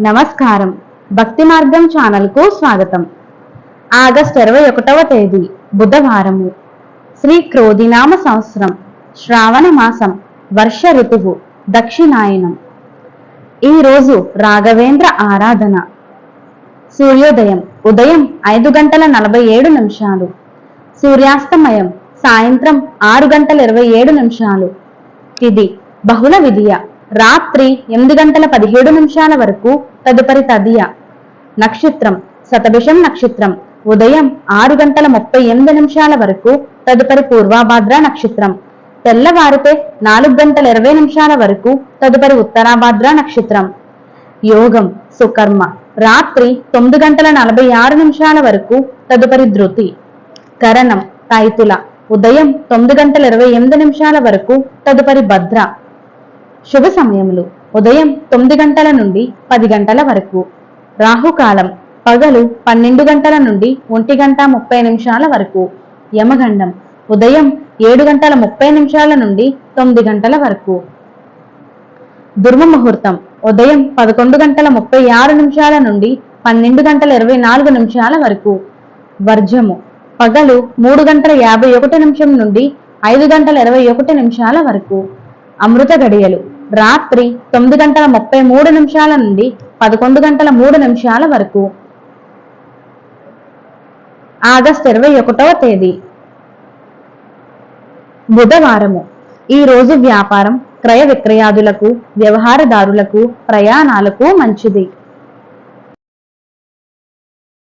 నమస్కారం. భక్తి మార్గం ఛానల్కు స్వాగతం. ఆగస్ట్ ఇరవై ఒకటవ తేదీ బుధవారము. శ్రీ క్రోధినామ సంవత్సరం శ్రావణ మాసం వర్ష ఋతువు దక్షిణాయనం. ఈ రోజు రాఘవేంద్ర ఆరాధన. సూర్యోదయం ఉదయం ఐదు గంటల నలభై ఏడు నిమిషాలు. సూర్యాస్తమయం సాయంత్రం ఆరు గంటల ఇరవై ఏడు నిమిషాలు. తిది బహుళ విధియ. రాత్రి ఎనిమిది గంటల పదిహేడు నిమిషాల వరకు తదుపరి తదియ. నక్షత్రం శతభిషం నక్షత్రం. ఉదయం ఆరు గంటల ముప్పై ఎనిమిది నిమిషాల వరకు తదుపరి పూర్వాభాద్ర నక్షత్రం. తెల్లవారితే నాలుగు గంటల ఇరవై నిమిషాల వరకు తదుపరి ఉత్తరాభాద్ర నక్షత్రం. యోగం సుకర్మ. రాత్రి తొమ్మిది గంటల నలభై ఆరు నిమిషాల వరకు తదుపరి ధృతి. కరణం తైతుల. ఉదయం తొమ్మిది గంటల ఇరవై ఎనిమిది నిమిషాల వరకు తదుపరి భద్ర. శుభ సమయములు. ఉదయం తొమ్మిది గంటల నుండి పది గంటల వరకు. రాహుకాలం పగలు పన్నెండు గంటల నుండి ఒంటి గంట ముప్పై నిమిషాల వరకు. యమగండం ఉదయం ఏడు గంటల ముప్పై నిమిషాల నుండి తొమ్మిది గంటల వరకు. దుర్మ ముహూర్తం ఉదయం పదకొండు గంటల ముప్పై ఆరు నిమిషాల నుండి పన్నెండు గంటల ఇరవై నాలుగు నిమిషాల వరకు. వర్జము పగలు మూడు గంటల యాభై ఒకటి నిమిషం నుండి ఐదు గంటల ఇరవై ఒకటి నిమిషాల వరకు. అమృత గడియలు రాత్రి తొమ్మిది గంటల ముప్పై మూడు నిమిషాల నుండి పదకొండు గంటల మూడు నిమిషాల వరకు. ఆగస్ట్ ఇరవై ఒకటవ తేదీ. బుధవారము. ఈ రోజు వ్యాపారం క్రయ విక్రయాదులకు వ్యవహారదారులకు ప్రయాణాలకు మంచిది.